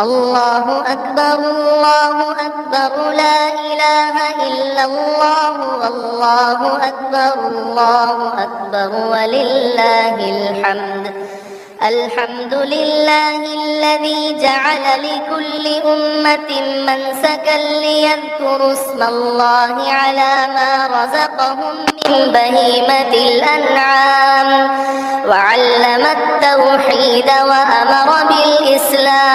الله أكبر الله أكبر لا إله إلا الله والله أكبر الله أكبر ولله الحمد. الحمد لله الذي جعل لكل أمة منسكا ليذكروا اسم الله على ما رزقهم من بهيمة الأنعام وعلم التوحيد وأمر بالإسلام.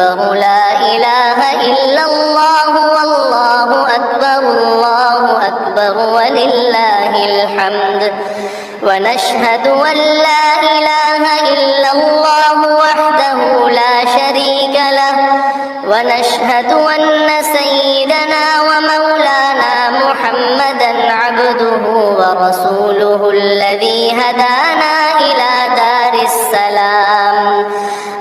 أكبر لا إله إلا الله والله أكبر الله أكبر ولله الحمد. ونشهد أن لا إله إلا الله وحده لا شريك له. ونشهد أن سيدنا ومولانا محمدا عبده ورسوله الذي هدانا إلى